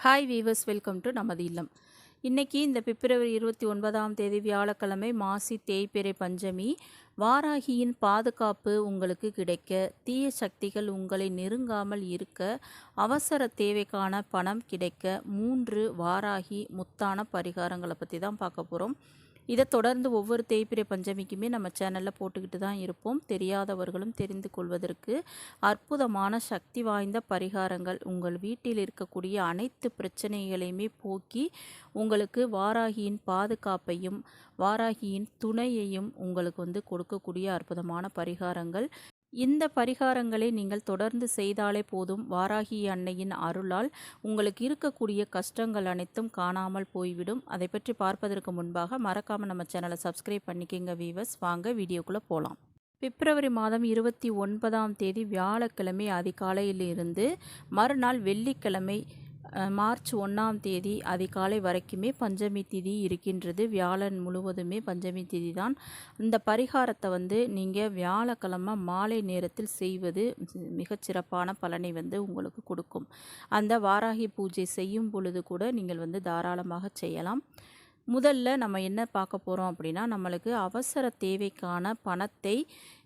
Hi viewers welcome to நமது இல்லம். இன்றைக்கி இந்த பிப்ரவரி இருபத்தி ஒன்பதாம் தேதி வியாழக்கிழமை மாசி தேய்பிறை பஞ்சமி வாராகியின் பாதுகாப்பு உங்களுக்கு கிடைக்க தீய சக்திகள் உங்களை நெருங்காமல் இருக்க அவசர தேவைக்கான பணம் கிடைக்க மூன்று வாராகி முத்தான பரிகாரங்களை பற்றி தான் பார்க்க போகிறோம் இதை தொடர்ந்து ஒவ்வொரு தேய்பிரை பஞ்சமிக்குமே நம்ம சேனலில் போட்டுக்கிட்டு தான் இருப்போம். தெரியாதவர்களும் தெரிந்து கொள்வதற்கு அற்புதமான சக்தி வாய்ந்த பரிகாரங்கள். உங்கள் வீட்டில் இருக்கக்கூடிய அனைத்து பிரச்சனைகளையுமே போக்கி உங்களுக்கு வாராகியின் பாதுகாப்பையும் வாராகியின் துணையையும் உங்களுக்கு வந்து கொடுக்கக்கூடிய அற்புதமான பரிகாரங்கள். இந்த பரிகாரங்களை நீங்கள் தொடர்ந்து செய்தாலே போதும். வாராகி அன்னையின் அருளால் உங்களுக்கு இருக்கக்கூடிய கஷ்டங்கள் அனைத்தும் காணாமல் போய்விடும். அதை பற்றி பார்ப்பதற்கு முன்பாக மறக்காமல் நம்ம சேனலை சப்ஸ்கிரைப் பண்ணிக்கங்க வீவர்ஸ். வாங்க வீடியோக்குள்ளே போகலாம் பிப்ரவரி மாதம் இருபத்தி ஒன்பதாம் தேதி வியாழக்கிழமை அதிகாலையிலிருந்து மறுநாள் வெள்ளிக்கிழமை மார்ச் ஒன்றாம் தேதி அதிகாலை வரைக்குமே பஞ்சமி திதி இருக்கின்றது. வியாழன் முழுவதுமே பஞ்சமி திதி தான் இந்த பரிகாரத்தை வந்து நீங்கள் வியாழக்கிழமை மாலை நேரத்தில் செய்வது மிகச்சிறப்பான பலனை வந்து உங்களுக்கு கொடுக்கும். அந்த வாராகி பூஜை செய்யும் பொழுது கூட நீங்கள் வந்து தாராளமாக செய்யலாம். முதல்ல நம்ம என்ன பார்க்க போகிறோம் அப்படின்னா நம்மளுக்கு அவசர தேவைக்கான பணத்தை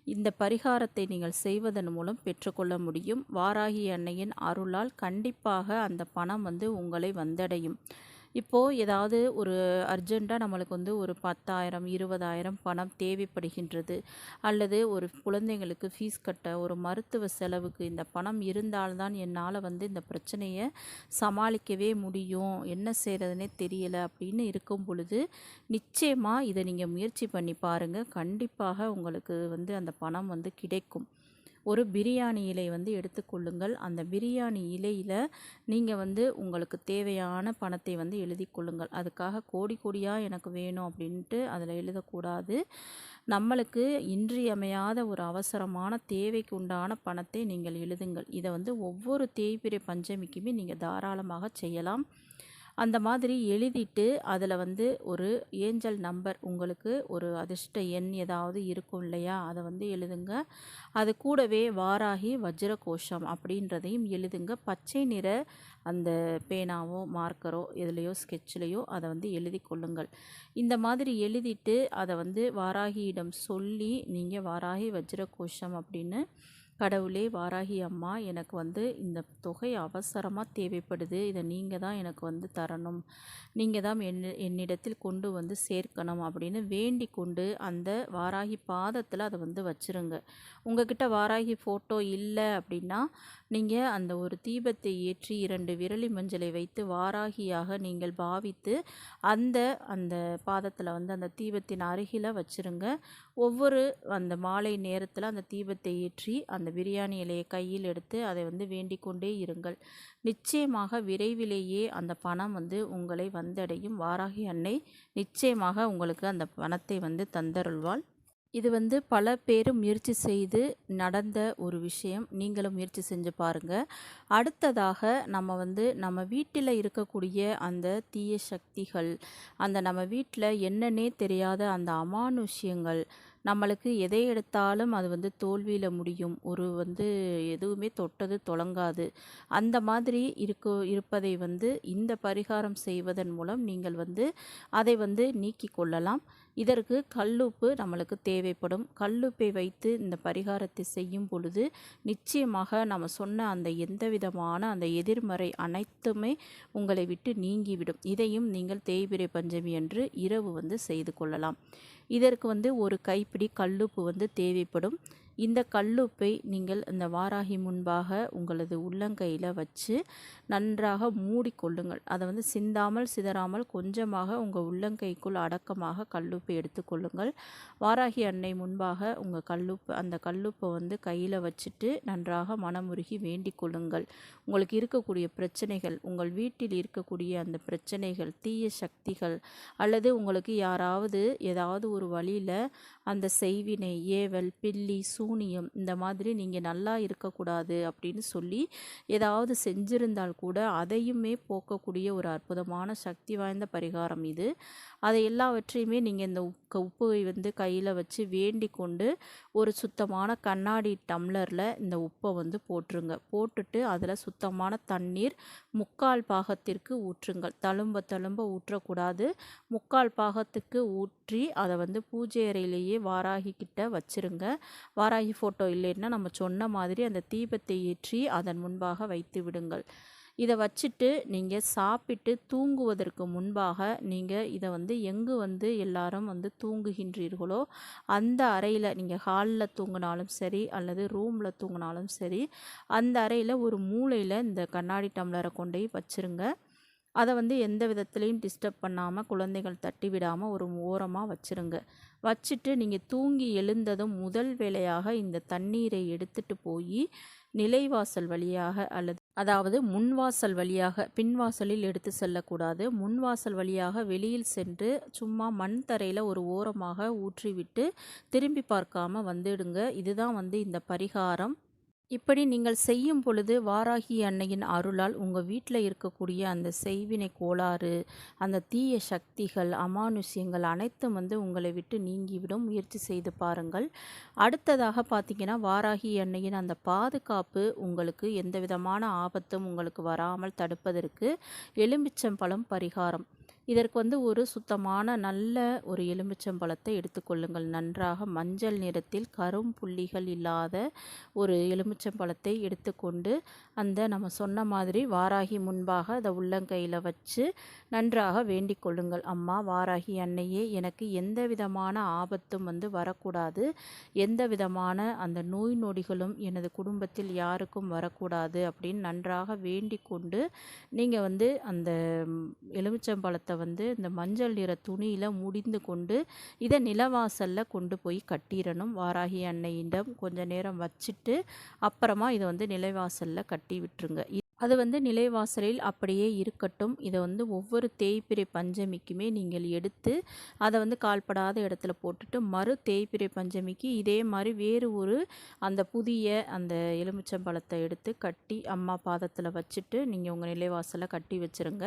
இந்த பரிகாரத்தை நீங்கள் செய்வதன் மூலம் பெற்றுக்கொள்ள முடியும். வாராகி அன்னையின் அருளால் கண்டிப்பாக அந்த பணம் வந்து உங்களை வந்தடையும். இப்போது ஏதாவது ஒரு அர்ஜெண்ட்டாக நம்மளுக்கு வந்து ஒரு பத்தாயிரம் இருபதாயிரம் பணம் தேவைப்படுகின்றது. அல்லது ஒரு குழந்தைங்களுக்கு ஃபீஸ் கட்ட ஒரு மருத்துவ செலவுக்கு இந்த பணம் இருந்தால்தான் என்னால் வந்து இந்த பிரச்சனையை சமாளிக்கவே முடியும். என்ன செய்கிறதுனே தெரியலை அப்படின்னு இருக்கும் பொழுது நிச்சயமாக இதை நீங்கள் முயற்சி பண்ணி பாருங்கள் கண்டிப்பாக உங்களுக்கு வந்து அந்த பணம் வந்து கிடைக்கும். ஒரு பிரியாணி இலை வந்து எடுத்துக்கொள்ளுங்கள் அந்த பிரியாணி இலையில் நீங்கள் வந்து உங்களுக்கு தேவையான பணத்தை வந்து எழுதி கொள்ளுங்கள். அதுக்காக கோடி கோடியாக எனக்கு வேணும் அப்படின்ட்டு அதில் எழுதக்கூடாது. நம்மளுக்கு இன்றியமையாத ஒரு அவசரமான தேவைக்கு உண்டான பணத்தை நீங்கள் எழுதுங்கள். இதை வந்து ஒவ்வொரு தேய்பிரை பஞ்சமிக்குமே நீங்கள் தாராளமாக செய்யலாம். அந்த மாதிரி எழுதிட்டு அதில் வந்து ஒரு ஏஞ்சல் நம்பர் உங்களுக்கு ஒரு அதிர்ஷ்ட எண் ஏதாவது இருக்கும் இல்லையா? அதை வந்து எழுதுங்க. அது கூடவே வாராகி வஜ்ர கோஷம் அப்படின்றதையும் எழுதுங்க. பச்சை நிற அந்த பேனாவோ மார்க்கரோ எதுலேயோ ஸ்கெட்ச்லேயோ அதை வந்து எழுதி கொள்ளுங்கள். இந்த மாதிரி எழுதிட்டு அதை வந்து வாராகியிடம் சொல்லி நீங்கள் வாராகி வஜ்ர கோஷம் அப்படின்னு கடவுளே வாராகி அம்மா எனக்கு வந்து இந்த தொகை அவசரமாக தேவைப்படுது. இதை நீங்கள் தான் எனக்கு வந்து தரணும். நீங்கள் தான் என் என்னிடத்தில் கொண்டு வந்து சேர்க்கணும் அப்படின்னு வேண்டி கொண்டு அந்த வாராகி பாதத்தில் அதை வந்து வச்சுருங்க. உங்ககிட்ட வாராகி ஃபோட்டோ இல்லை அப்படின்னா நீங்கள் அந்த ஒரு தீபத்தை ஏற்றி இரண்டு விரலி மஞ்சளை வைத்து வாராகியாக நீங்கள் பாவித்து அந்த அந்த பாதத்தில் வந்து அந்த தீபத்தின் அருகில் வச்சுருங்க. ஒவ்வொரு அந்த மாலை நேரத்தில் அந்த தீபத்தை ஏற்றி அந்த அந்த பிரியாணி இலையை கையில் எடுத்து அதை வந்து வேண்டிக் கொண்டே இருங்கள். நிச்சயமாக விரைவிலேயே அந்த பணம் வந்து உங்களை வந்தடையும். வாராகி அன்னை நிச்சயமாக உங்களுக்கு அந்த பணத்தை வந்து தந்தருள்வாள். இது வந்து பல பேர் முயற்சி செய்து நடந்த ஒரு விஷயம். நீங்களும் முயற்சி செஞ்சு பாருங்கள் அடுத்ததாக நம்ம வந்து நம்ம வீட்டில் இருக்கக்கூடிய அந்த தீய சக்திகள் அந்த நம்ம வீட்டில் என்னன்னே தெரியாத அந்த அமானுஷ்யங்கள் நம்மளுக்கு எதை எடுத்தாலும் அது வந்து தோல்வியில் முடியும். ஒரு வந்து எதுவுமே தொட்டது தொடங்காது அந்த மாதிரி இருக்க இருப்பதை வந்து இந்த பரிகாரம் செய்வதன் மூலம் நீங்கள் வந்து அதை வந்து நீக்கி கொள்ளலாம். இதற்கு கல்லுப்பு நம்மளுக்கு தேவைப்படும். கல்லுப்பை வைத்து இந்த பரிகாரத்தை செய்யும் பொழுது நிச்சயமாக நம்ம சொன்ன அந்த எந்த விதமான அந்த எதிர்மறை அனைத்துமே உங்களை விட்டு நீங்கிவிடும். இதையும் நீங்கள் தேய்பிரை பஞ்சமி என்று இரவு வந்து செய்து கொள்ளலாம். இதற்கு வந்து ஒரு கைப்பிடி கல்லுப்பு வந்து தேவைப்படும். இந்த கல்லுப்பை நீங்கள் இந்த வாராகி முன்பாக உங்களது உள்ளங்கையில் வச்சு நன்றாக மூடிக்கொள்ளுங்கள். அதை வந்து சிந்தாமல் சிதறாமல் கொஞ்சமாக உங்கள் உள்ளங்கைக்குள் அடக்கமாக கல்லுப்பை எடுத்துக்கொள்ளுங்கள் வாராகி அன்னை முன்பாக உங்கள் கல்லுப்பு அந்த கல்லுப்பை வந்து கையில் வச்சுட்டு நன்றாக மனமுருகி வேண்டிக் கொள்ளுங்கள். உங்களுக்கு இருக்கக்கூடிய பிரச்சனைகள் உங்கள் வீட்டில் இருக்கக்கூடிய அந்த பிரச்சனைகள் தீய சக்திகள் அல்லது உங்களுக்கு யாராவது ஏதாவது ஒரு வழியில் அந்த செய்வினை ஏவல் பில்லி சூ சூனியம் இந்த மாதிரி நீங்கள் நல்லா இருக்கக்கூடாது அப்படின்னு சொல்லி ஏதாவது செஞ்சிருந்தால் கூட அதையுமே போக்கக்கூடிய ஒரு அற்புதமான சக்தி வாய்ந்த பரிகாரம் இது. அதை எல்லாவற்றையுமே நீங்கள் இந்த உப்பை வந்து கையில் வச்சு வேண்டி கொண்டு ஒரு சுத்தமான கண்ணாடி டம்ளரில் இந்த உப்பை வந்து போட்டுருங்க. போட்டுட்டு அதில் சுத்தமான தண்ணீர் முக்கால் பாகத்திற்கு ஊற்றுங்கள். தழும்ப தழும்ப ஊற்றக்கூடாது. முக்கால் பாகத்துக்கு ஊற்றி அதை வந்து பூஜை அறையிலேயே வாராகி கிட்ட வச்சிருங்க. வாராகி ஃபோட்டோ இல்லைன்னா நம்ம சொன்ன மாதிரி அந்த தீபத்தை ஏற்றி அதன் முன்பாக வைத்து விடுங்கள். இதை வச்சுட்டு நீங்கள் சாப்பிட்டு தூங்குவதற்கு முன்பாக நீங்கள் இதை வந்து எங்கு வந்து எல்லாரும் வந்து தூங்குகின்றீர்களோ அந்த அறையில் நீங்கள் ஹாலில் தூங்கினாலும் சரி அல்லது ரூமில் தூங்கினாலும் சரி அந்த அறையில் ஒரு மூலையில் இந்த கண்ணாடி டம்ளரை கொண்டு போய் வச்சுருங்க. அதை வந்து எந்த விதத்துலேயும் டிஸ்டர்ப் பண்ணாமல் குழந்தைகள் தட்டி விடாமல் ஒரு ஓரமாக வச்சுருங்க. வச்சுட்டு நீங்கள் தூங்கி எழுந்ததும் முதல் வேலையாக இந்த தண்ணீரை எடுத்துட்டு போய் நிலைவாசல் வழியாக அல்லது அதாவது முன்வாசல் வழியாக பின்வாசலில் எடுத்து செல்லக்கூடாது. முன்வாசல் வழியாக வெளியில் சென்று சும்மா மண் தரையில் ஒரு ஓரமாக ஊற்றிவிட்டு திரும்பி பார்க்காம வந்துடுங்க. இதுதான் வந்து இந்த பரிகாரம். இப்படி நீங்கள் செய்யும் பொழுது வாராகி அன்னையின் அருளால் உங்கள் வீட்டில் இருக்கக்கூடிய அந்த செய்வினை கோளாறு அந்த தீய சக்திகள் அமானுஷ்யங்கள் அனைத்தும் வந்து உங்களை விட்டு நீங்கிவிடும். முயற்சி செய்து பாருங்கள். அடுத்ததாக பார்த்தீங்கன்னா வாராகி அன்னையின் அந்த பாதுகாப்பு உங்களுக்கு எந்த விதமான ஆபத்தும் உங்களுக்கு வராமல் தடுப்பதற்கு எலும்பிச்சம்பழம் பரிகாரம். இதற்கு வந்து ஒரு சுத்தமான நல்ல ஒரு எலுமிச்சம்பழத்தை எடுத்துக்கொள்ளுங்கள் நன்றாக மஞ்சள் நிறத்தில் கரும் புள்ளிகள் இல்லாத ஒரு எலுமிச்சம்பழத்தை எடுத்துக்கொண்டு அந்த நம்ம சொன்ன மாதிரி வாராகி முன்பாக அதை உள்ளங்கையில் வச்சு நன்றாக வேண்டிக் கொள்ளுங்கள். அம்மா வாராகி அன்னையே எனக்கு எந்த விதமான ஆபத்தும் வந்து வரக்கூடாது. எந்த விதமான அந்த நோய் நொடிகளும் எனது குடும்பத்தில் யாருக்கும் வரக்கூடாது அப்படின்னு நன்றாக வேண்டிக் கொண்டு நீங்கள் வந்து அந்த எலுமிச்சம்பழத்தை வந்து இந்த மஞ்சள் நிற துணியில் முடிந்து கொண்டு இதை நிலவாசலில் கொண்டு போய் கட்டிடணும். வாராகி அன்னையிடம் கொஞ்ச நேரம் வச்சுட்டு அப்புறமா இதை வந்து நிலைவாசலில் கட்டி விட்டுருங்க. அது வந்து நிலைவாசலில் அப்படியே இருக்கட்டும். இதை வந்து ஒவ்வொரு தேய்பிரை பஞ்சமிக்குமே நீங்கள் எடுத்து அதை வந்து கால்படாத இடத்துல போட்டுட்டு மறு தேய்பிரை பஞ்சமிக்கு இதே மாதிரி வேறு ஒரு அந்த புதிய அந்த எலுமிச்சம்பழத்தை எடுத்து கட்டி அம்மா பாதத்தில் வச்சுட்டு நீங்கள் உங்கள் நிலைவாசலை கட்டி வச்சுருங்க.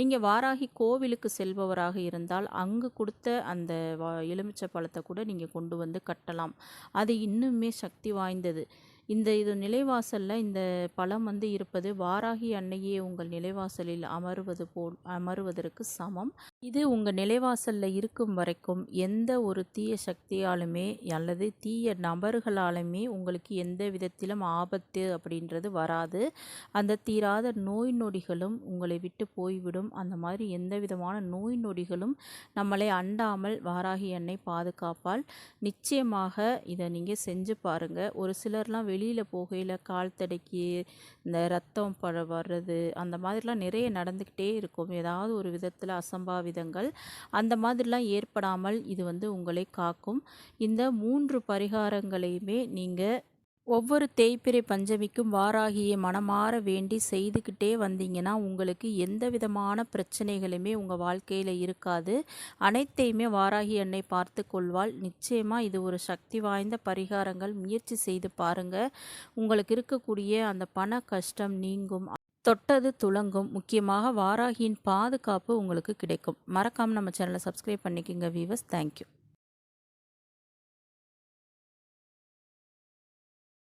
நீங்கள் வாராகி கோவிலுக்கு செல்பவராக இருந்தால் அங்கு கொடுத்த அந்த வா எலுமிச்சம்பழத்தை கூட நீங்கள் கொண்டு வந்து கட்டலாம். அது இன்னுமே சக்தி வாய்ந்தது. இந்த இது நிலைவாசலில் இந்த பழம் வந்து இருப்பது வாராகி அன்னையே உங்கள் நிலைவாசலில் அமருவது போல் அமருவதற்கு சமம். இது உங்கள் நிலைவாசலில் இருக்கும் வரைக்கும் எந்த ஒரு தீய சக்தியாலுமே அல்லது தீய நபர்களாலுமே உங்களுக்கு எந்த விதத்திலும் ஆபத்து அப்படின்றது வராது. அந்த தீராத நோய் நொடிகளும் உங்களை விட்டு போய்விடும். அந்த மாதிரி எந்த விதமான நோய் நொடிகளும் நம்மளை அண்டாமல் வாராகி அன்னை பாதுகாப்பால் நிச்சயமாக இதை நீங்கள் செஞ்சு பாருங்கள் ஒரு சிலர்லாம் வெளியில் போகையில் கால் தடைக்கி இந்த ரத்தம் பழ வர்றது அந்த மாதிரிலாம் நிறைய நடந்துக்கிட்டே இருக்கும். ஏதாவது ஒரு விதத்தில் அசம்பாவிதங்கள் அந்த மாதிரிலாம் ஏற்படாமல் இது வந்து உங்களை காக்கும். இந்த மூன்று பரிகாரங்களையுமே நீங்கள் ஒவ்வொரு தேய்பிறை பஞ்சமிக்கும் வாராகியை மனமாற வேண்டி செய்துக்கிட்டே வந்தீங்கன்னா உங்களுக்கு எந்த விதமான பிரச்சனைகளுமே உங்கள் வாழ்க்கையில் இருக்காது. அனைத்தையுமே வாராகி அன்னை பார்த்து கொள்வாள். நிச்சயமாக இது ஒரு சக்தி வாய்ந்த பரிகாரங்கள். முயற்சி செய்து பாருங்கள் உங்களுக்கு இருக்கக்கூடிய அந்த பண கஷ்டம் நீங்கும். தொட்டது துளங்கும். முக்கியமாக வாராகியின் பாதுகாப்பு உங்களுக்கு கிடைக்கும். மறக்காமல் நம்ம சேனலை சப்ஸ்கிரைப் பண்ணிக்கோங்க வீவர்ஸ் தேங்க்யூ